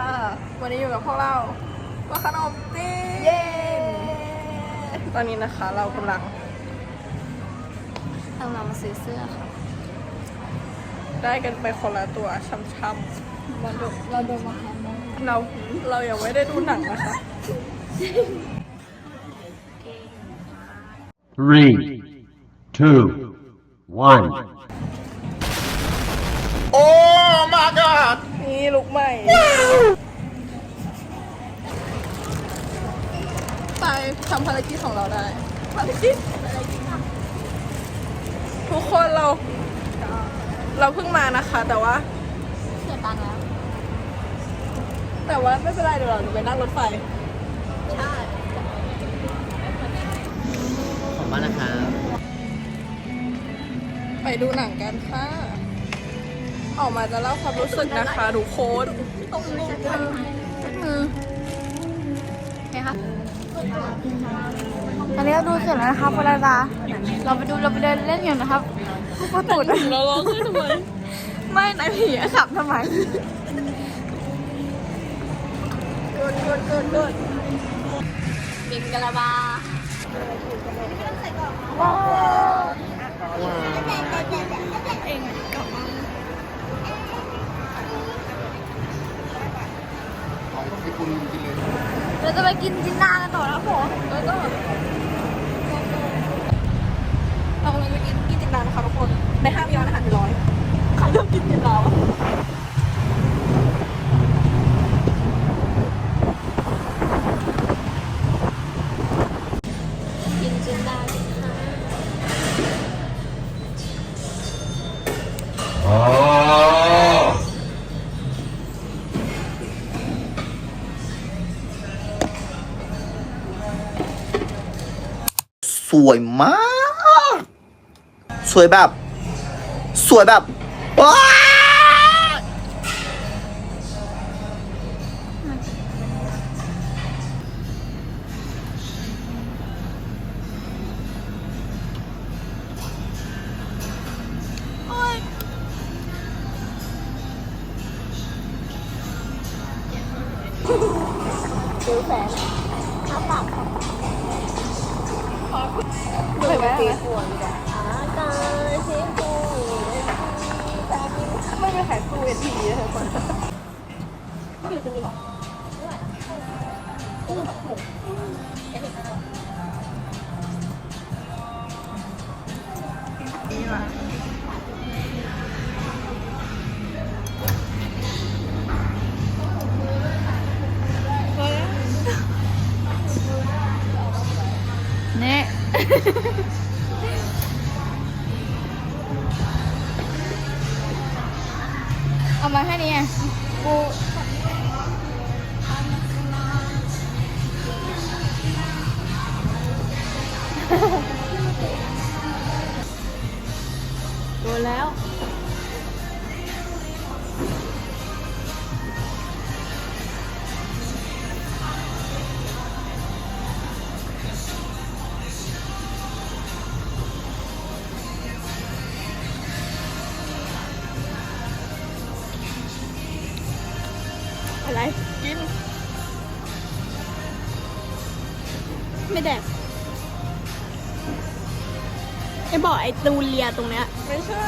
ค่ะ วันนี้อยู่กับพวกเราว่าขนมจีนเย้ตอนนี้นะคะเรากำลังเราเรามาซื้อเสื้อค่ะ ได้กันไปคนละตัวช้ำเราโดนเราโดนมาแฮมนะๆเราเรายังไม่ได้ดูหนังนะคะ Three, two, one. นี่ลุกใหม่ไปทำภารกิจของเราได้ภารกิจทุกคนเรา เราเพิ่งมานะคะ แต่ว่าเสียตังค์แล้ว แต่ว่าไม่เป็นไรเดี๋ยวเราจะไปนั่งรถไฟใช่ผมว่านะครับไปดูหนังกันค่ะ ออกมาจะเล่าความรู้สึกนะคะทุกคนตรงมือมือโอเคค่ะตอนนี้เราดูเสร็จแล้วนะครับพลดาเราไปดูเราไปเดินเล่นอยู่นะครับประตูดเราร้องขึ้นทำไมไม่นายผีอะขับทำไมเกิดเกิดเกิดเกิดบินกะลาบา เราจะไปกินจินนากันต่อแล้วผมแล้วก็เรากำลังจะกินกินจินดานะคะทุกคนในห้างมีร้านอาหารเป็นร้อยใครเลือกกินจินดาวะ สวยมาก สวยแบบ สวยแบบว้าวเห นื่อยไหมไม่ไปขายตู้เวทีเลยทุกคนนี่ว่ะ นี่ เอามาแค่นี้ไงกูโดนแล้ว กิน ไม่แดกไอ้บอกไอ้ตูเลียตรงเนี้ย ไม่ใช่